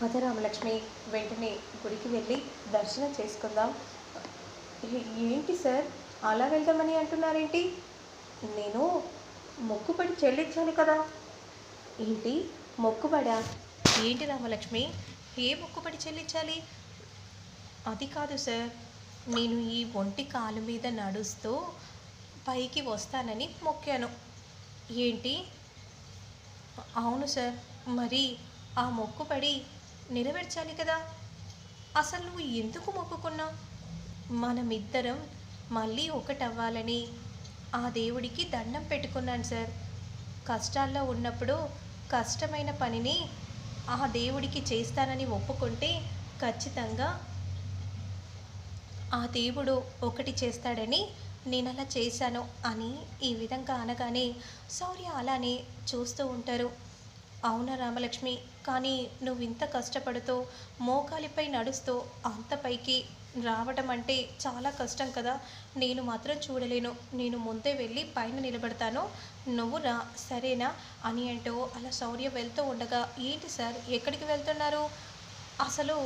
పదరామలక్ష్మి వెంటనే గుడికి వెళ్ళి దర్శనం చేసుకుందాం. ఏంటి సార్? అలా వెళ్దామని అంటున్నారేంటి? నేను మొక్కుబడి చెల్లించాలి కదా. ఏంటి? మొక్కుబడా? ఏంటి రామలక్ష్మి? ఏ మొక్కుబడి చెల్లించాలి? అది కాదు సార్. నేను ఈ ఒంటి కాలు మీద నడుస్తూ పైకి వస్తానని మొక్కాను. ఏంటి? అవును సార్. మరి ఆ మొక్కుబడి నెరవేర్చాలి కదా. అసలు నువ్వు ఎందుకు మొక్కుకున్నావు? మనమిద్దరం మళ్ళీ ఒకటవ్వాలని ఆ దేవుడికి దండం పెట్టుకున్నాను సార్. కష్టాల్లో ఉన్నప్పుడు కష్టమైన పనిని ఆ దేవుడికి చేస్తానని ఒప్పుకుంటే ఖచ్చితంగా ఆ దేవుడు ఒకటి చేస్తాడని నేను అలా చేశాను అని ఈ విధంగా అనగానే సౌర్య అలానే చూస్తూ ఉంటారు. అవునా రామలక్ష్మి? కానీ నువ్వు ఇంత కష్టపడుతూ మోకాలిపై నడుస్తూ అంత పైకి రావడం అంటే చాలా కష్టం కదా. నేను మాత్రం చూడలేను. నేను ముందే వెళ్ళి పైన నిలబడతాను. నువ్వు రా. సరేనా? అని అంటూ అలా శౌర్య వెళ్తూ ఉండగా ఏంటి సార్? ఎక్కడికి వెళ్తున్నారు? అసలు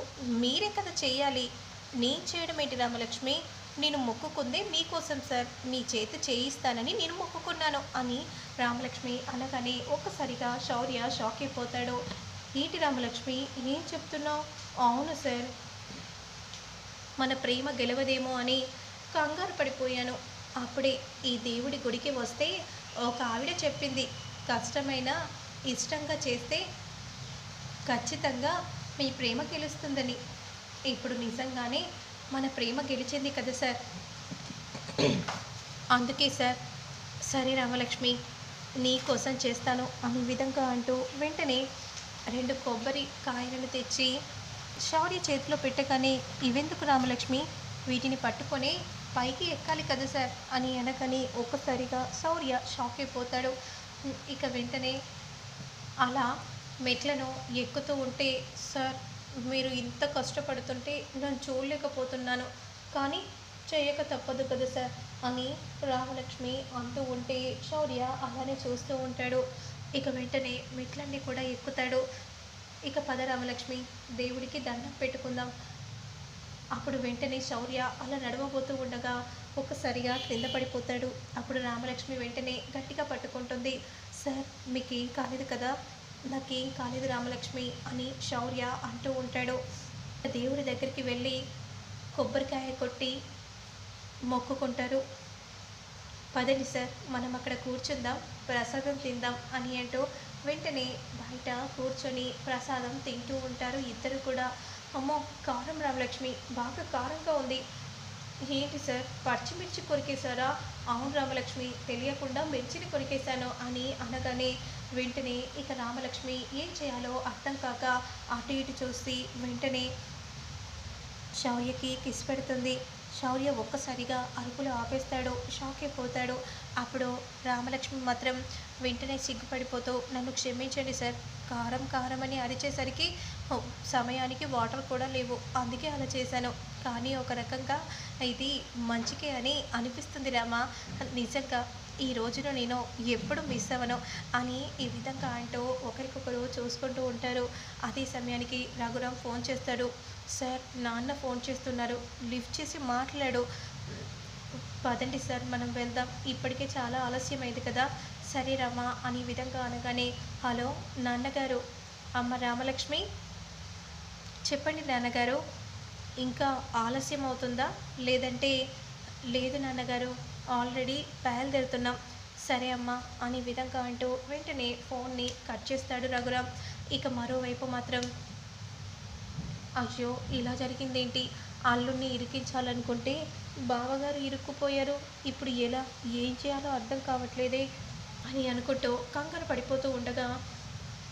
మీరే కదా చేయాలి నేను చేయడం ఏంటి రామలక్ష్మి? నేను మొక్కుకుందే మీకోసం సార్. మీ చేతి చేయిస్తానని నేను మొక్కుకున్నాను అని రామలక్ష్మి అనగానే ఒక్కసారిగా శౌర్య షాక్ అయిపోతాడు. ఏంటి రామలక్ష్మి? ఏం చెప్తున్నావు? అవును సార్. మన ప్రేమ గెలవదేమో అని కంగారు పడిపోయాను. అప్పుడే ఈ దేవుడి గుడికి వస్తే ఒక ఆవిడ చెప్పింది కష్టమైన ఇష్టంగా చేస్తే ఖచ్చితంగా మీ ప్రేమ గెలుస్తుందని. ఇప్పుడు నిజంగానే మన ప్రేమ గెలిచింది కదా సార్. అందుకే సార్. సరే రామలక్ష్మి నీ కోసం చేస్తాను అనే విధంగా అంటూ వెంటనే రెండు కొబ్బరి కాయలను తెచ్చి శౌర్య చేతిలో పెట్టగానే ఇవెందుకు రామలక్ష్మి? వీటిని పట్టుకొని పైకి ఎక్కాలి కదా సార్? అని అనగానే ఒక్కసారిగా శౌర్య షాక్ అయిపోతాడు. ఇక వెంటనే అలా మెట్లను ఎక్కుతూ ఉంటే సార్ మీరు ఇంత కష్టపడుతుంటే నేను చూడలేకపోతున్నాను. కానీ చేయక తప్పదు కదా సార్? అని రామలక్ష్మి అంటూ ఉంటే శౌర్య అలానే చూస్తూ ఉంటాడు. ఇక వెంటనే మెట్లన్నీ కూడా ఎక్కుతాడు. ఇక పద రామలక్ష్మి దేవుడికి దండం పెట్టుకుందాం. అప్పుడు వెంటనే శౌర్య అలా నడవబోతూ ఉండగా ఒక్కసారిగా క్రింద పడిపోతాడు. అప్పుడు రామలక్ష్మి వెంటనే గట్టిగా పట్టుకుంటుంది. సార్ మీకు ఏం కాలేదు కదా? నాకేం కాలేదు రామలక్ష్మి అని శౌర్య అంటూ ఉంటాడు. దేవుడి దగ్గరికి వెళ్ళి కొబ్బరికాయ కొట్టి మొక్కుకుంటారు. పదండి సార్ మనం అక్కడ కూర్చుందాం ప్రసాదం తిందాం అని అంటూ వెంటనే బయట కూర్చొని ప్రసాదం తింటూ ఉంటారు ఇద్దరు కూడా. అమ్మో కారం రామలక్ష్మి బాగా కారంగా ఉంది. ఏంటి సార్ పచ్చిమిర్చి కొరికేశారా? అవును రామలక్ష్మి తెలియకుండా మిర్చిని కొరికేశాను అని అనగానే వెంటనే ఇక రామలక్ష్మి ఏం చేయాలో అర్థం కాక అటు ఇటు చూసి వెంటనే శౌర్యకి కిసి పెడుతుంది. శౌర్య ఒక్కసారిగా అరుపులు ఆపేస్తాడు షాక్ అయిపోతాడు. అప్పుడు రామలక్ష్మి మాత్రం వెంటనే సిగ్గుపడిపోతూ నన్ను క్షమించండి సార్. కారం కారం అని అరిచేసరికి సమయానికి వాటర్ కూడా లేవు. అందుకే అలా చేశాను. కానీ ఒక రకంగా ఇది మంచికే అని అనిపిస్తుంది రామా. నిజంగా ఈ రోజును నేను ఎప్పుడు మిస్ అవ్వను అని ఈ విధంగా అంటూ ఒకరికొకరు చూసుకుంటూ ఉంటారు. అదే సమయానికి రఘురామ్ ఫోన్ చేస్తాడు. సార్ నాన్న ఫోన్ చేస్తున్నారు. లిఫ్ట్ చేసి మాట్లాడు. పదండి సార్ మనం వెళ్దాం. ఇప్పటికే చాలా ఆలస్యమైంది కదా. సరే రమా అనే విధంగా అనగానే హలో నాన్నగారు. అమ్మ రామలక్ష్మి? చెప్పండి నాన్నగారు. ఇంకా ఆలస్యం అవుతుందా? లేదంటే లేదు నాన్నగారు ఆల్రెడీ బయలుదేరుతున్నాం. సరే అమ్మా అనే విధంగా అంటూ వెంటనే ఫోన్ని కట్ చేస్తాడు రఘురామ్. ఇక మరోవైపు మాత్రం అయ్యో ఇలా జరిగిందేంటి? అల్లుడిని ఇరికించాలనుకుంటే బావగారు ఇరుక్కుపోయారు. ఇప్పుడు ఎలా ఏం చేయాలో అర్థం కావట్లేదే అని అనుకుంటూ కంగారు పడిపోతూ ఉండగా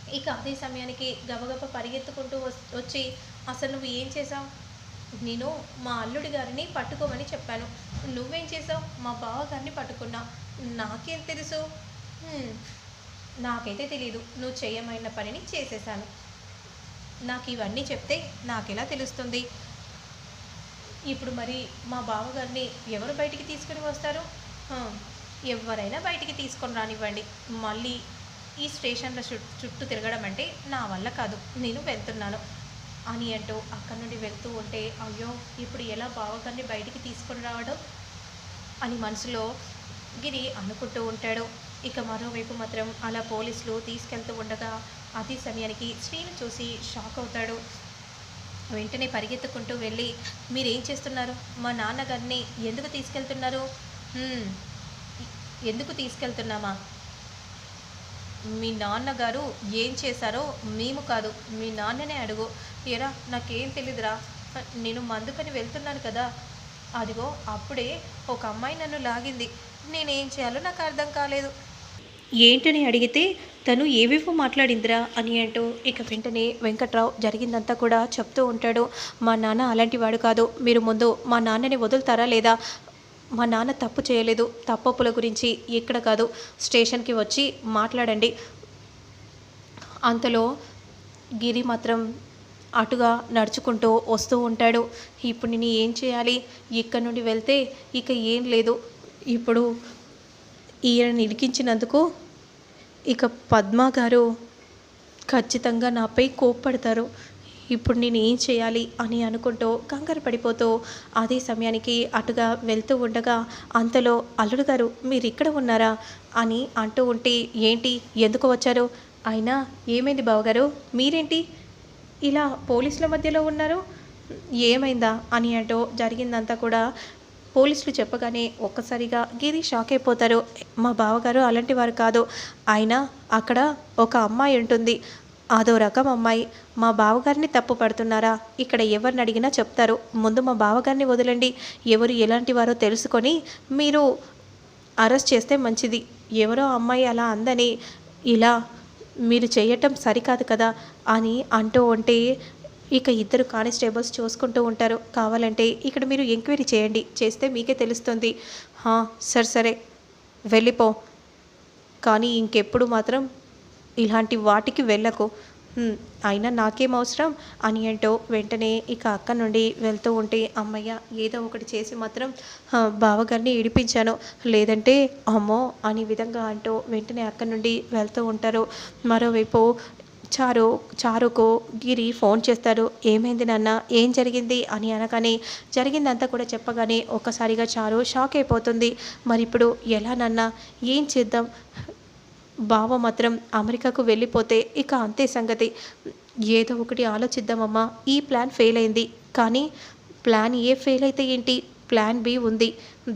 ఇక అదే సమయానికి గబగబ పరిగెత్తుకుంటూ వచ్చి అసలు నువ్వు ఏం చేసావు నేను మా అల్లుడి గారిని పట్టుకోమని చెప్పాను. నువ్వేం చేసావు మా బావగారిని పట్టుకున్నా. నాకేం తెలుసు? నాకైతే తెలియదు నువ్వు చేయమైన పనిని చేసేసాను. నాకు ఇవన్నీ చెప్తే నాకెలా తెలుస్తుంది? ఇప్పుడు మరి మా బావగారిని ఎవరు బయటికి తీసుకుని వస్తారు? ఎవరైనా బయటికి తీసుకొని రానివ్వండి. మళ్ళీ ఈ స్టేషన్ల చుట్టూ చుట్టూ తిరగడం అంటే నా వల్ల కాదు. నేను వెళ్తున్నాను. అని అంటూ అక్కడి నుండి వెళ్తూ ఉంటే అయ్యో ఇప్పుడు ఎలా బావగారిని బయటికి తీసుకొని రావడం? అని మనసులో గిరి అనుకుంటూ ఉంటాడు. ఇక మరోవైపు మాత్రం అలా పోలీసులు తీసుకెళ్తూ ఉండగా అదే సమయానికి శ్రీను చూసి షాక్ అవుతాడు. వెంటనే పరిగెత్తుకుంటూ వెళ్ళి మీరేం చేస్తున్నారు? మా నాన్నగారిని ఎందుకు తీసుకెళ్తున్నారు? ఎందుకు తీసుకెళ్తున్నామా? మీ నాన్నగారు ఏం చేశారో మేము కాదు. మీ నాన్ననే అడుగు. ఎరా నాకేం తెలీదురా. నేను మందుకని వెళ్తున్నాను కదా. అదిగో అప్పుడే ఒక అమ్మాయి నన్ను లాగింది. నేనేం చేయాలో నాకు అర్థం కాలేదు. ఏంటని అడిగితే తను ఏవేవో మాట్లాడిందిరా అని అంటూ ఇక వెంటనే వెంకట్రావు జరిగిందంతా కూడా చెప్తూ ఉంటాడు. మా నాన్న అలాంటి వాడు కాదు. మీరు ముందు మా నాన్నని వదులుతారా లేదా? మా నాన్న తప్పు చేయలేదు. తప్పప్పుల గురించి ఇక్కడ కాదు. స్టేషన్కి వచ్చి మాట్లాడండి. అంతలో గిరి మాత్రం అటుగా నడుచుకుంటూ వస్తూ ఉంటాడు. ఇప్పుడు నేను ఏం చేయాలి? ఇక్కడ నుండి వెళ్తే ఇక ఏం లేదు. ఇప్పుడు ఈయన నిలికించినందుకు ఇక పద్మ గారు ఖచ్చితంగా నాపై కోప్పడతారు. ఇప్పుడు నేను ఏం చేయాలి అని అనుకుంటూ కంగారు పడిపోతూ అదే సమయానికి అటుగా వెళ్తూ ఉండగా అంతలో అల్లుడు గారు మీరు ఇక్కడ ఉన్నారా? అని అంటూ ఉంటే ఏంటి? ఎందుకు వచ్చారు? అయినా ఏమైంది బావగారు? మీరేంటి? ఇలా పోలీసుల మధ్యలో ఉన్నారు? ఏమైందా? అని అంటూ జరిగిందంతా కూడా పోలీసులు చెప్పగానే ఒక్కసారిగా గిరి షాక్ అయిపోతారు. మా బావగారు అలాంటి వారు కాదు. అయినా అక్కడ ఒక అమ్మాయి ఉంటుంది. అదో రకం అమ్మాయి. మా బావగారిని తప్పు పడుతున్నారా? ఇక్కడ ఎవరిని అడిగినా చెప్తారు. ముందు మా బావగారిని వదలండి. ఎవరు ఎలాంటి వారో తెలుసుకొని మీరు అరెస్ట్ చేస్తే మంచిది. ఎవరో అమ్మాయి అలా అందని ఇలా మీరు చేయటం సరికాదు కదా అని అంటూ ఉంటే ఇక ఇద్దరు కానిస్టేబుల్స్ చూసుకుంటూ ఉంటారు. కావాలంటే ఇక్కడ మీరు ఎంక్వైరీ చేయండి. చేస్తే మీకే తెలుస్తుంది. సరే సరే. వెళ్ళిపో. కానీ ఇంకెప్పుడు మాత్రం ఇలాంటి వాటికి వెళ్ళకు. అయినా నాకేం అవసరం? అని అంటూ వెంటనే ఇక అక్క నుండి వెళ్తూ ఉంటే అమ్మయ్య ఏదో ఒకటి చేసి మాత్రం బావగారిని ఏడిపించాను. లేదంటే అమ్మో అని విధంగా అంటూ వెంటనే అక్క నుండి వెళ్తూ ఉంటారు. మరోవైపు చారు చారుకు గిరి ఫోన్ చేస్తారు ఏమైంది నాన్న? ఏం జరిగింది? అని అనగానే జరిగిందంతా కూడా చెప్పగానే ఒక్కసారిగా చారు షాక్ అయిపోతుంది. మరి ఇప్పుడు ఎలా నాన్న? ఏం చేద్దాం? బావ మాత్రం అమెరికాకు వెళ్ళిపోతే ఇక అంతే సంగతి. ఏదో ఒకటి ఆలోచిద్దామమ్మా. ఈ ప్లాన్ ఫెయిల్ అయింది. కానీ ప్లాన్ ఏ ఫెయిల్ అయితే ఏంటి? ప్లాన్ బి ఉంది.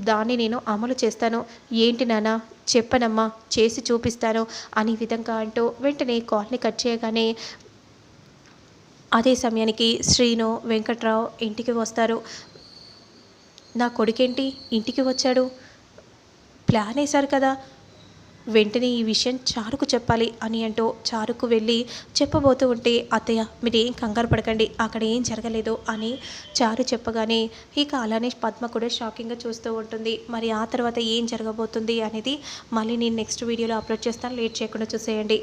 దాన్ని నేను అమలు చేస్తాను. ఏంటి నాన్న? చెప్పనమ్మా. చేసి చూపిస్తాను అనే విధంగా అంటూ వెంటనే కాల్ని కట్ చేయగానే అదే సమయానికి శ్రీను వెంకట్రావు ఇంటికి వస్తారు. నా కొడుకేంటి? ఇంటికి వచ్చాడు. ప్లాన్ వేశారు కదా. వెంటనే ఈ విషయం చారుకు చెప్పాలి అని అంటూ చారుకు వెళ్ళి చెప్పబోతూ ఉంటే అత్తయ్య మీరు ఏం కంగారు పడకండి అక్కడ ఏం జరగలేదు అని చారు చెప్పగానే ఇక అలానే పద్మ కూడా షాకింగ్గా చూస్తూ ఉంటుంది. మరి ఆ తర్వాత ఏం జరగబోతుంది అనేది మళ్ళీ నేను నెక్స్ట్ వీడియోలో అప్లోడ్ చేస్తాను. లేట్ చేయకుండా చూసేయండి.